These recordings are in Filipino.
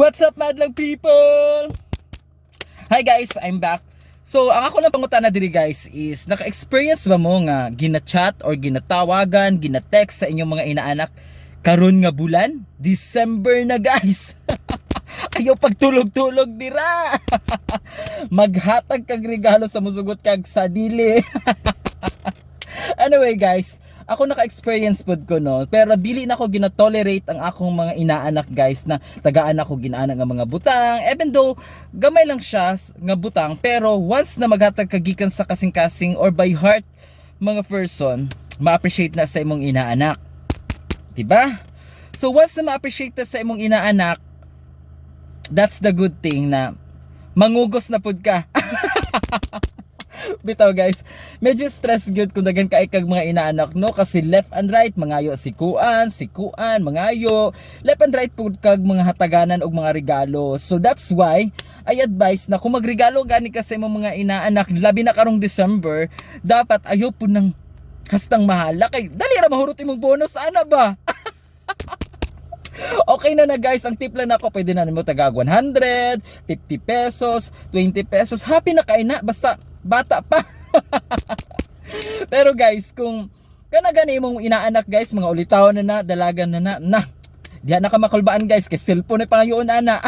What's up, madlang people? Hi guys, I'm back. So, ang ako lang pangutan na diri guys is, naka-experience ba mo nga gina-chat or ginatawagan, gina-text sa inyong mga inaanak karon nga bulan? December na guys. Ayaw pagtulog-tulog dira. Maghatag kag regalo sa musugot kag sa dili. anyway guys, ako naka-experience pod ko no, pero dili na ko gina-tolerate ang akong mga inaanak guys na tagaan ako ginaanak nga mga butang. Even though gamay lang siya nga butang, pero once na maghatag kagikan sa kasing-kasing or by heart mga person, ma-appreciate na sa imong inaanak. 'Di ba? So once na ma-appreciate na sa imong inaanak, that's the good thing na mangugos na pud ka. Bitaw guys, medyo stress good kung dagan ka kag mga inaanak no kasi left and right mangayo si kuan, si kuan, mangayo. Left and right pud kag mga hataganan og mga regalo. So that's why I advise na kung magregalo gani ka sa imong mga inaanak labi na karong December, dapat ayo po ng hastang mahala kay dali ra mahurot imong bonus ana ba? Okay na na guys, ang tip lang ako, pwede na mo taga 100, 50 pesos, 20 pesos. Happy na kay na, basta bata pa. Pero guys, kung kana gani mong inaanak guys, mga ulitaw na na, dalagan na na, na. Diyan na ka makulbaan guys, kay cellphone ay pangayoon ana.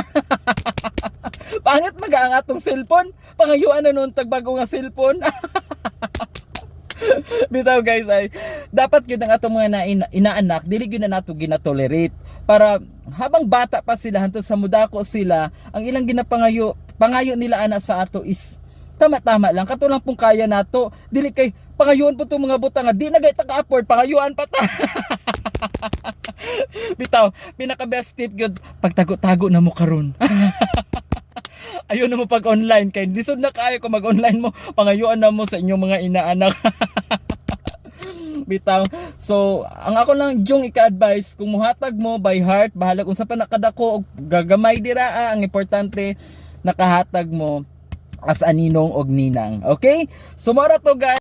Pangit maga ang atong cellphone. Pangayuan na nun tagbago nga cellphone. Bitaw guys ay dapat gyud ang atong mga naina, inaanak dili gyud na nato ginatolerate para habang bata pa sila hantud sa mudako sila ang ilang ginapangayo pangayo nila ana sa ato is tama-tama lang. Kato lang pong kaya nato dili kay pangayoon po tong mga butang di na gay taka-afford pangayuan pa ta. Bitaw pinaka best tip gyud pagtago-tago na mo karon. Ayun na mo pag online kay lisod na kayo kung mag online mo. Pangayuan na mo sa inyong mga inaanak. Bitaw. So ang ako lang yung ika-advise kung muhatag mo by heart bahala kung sa pa nakadako og gagamay dira ah, ang importante nakahatag mo as aninong og ninang. Okay? So mora to guys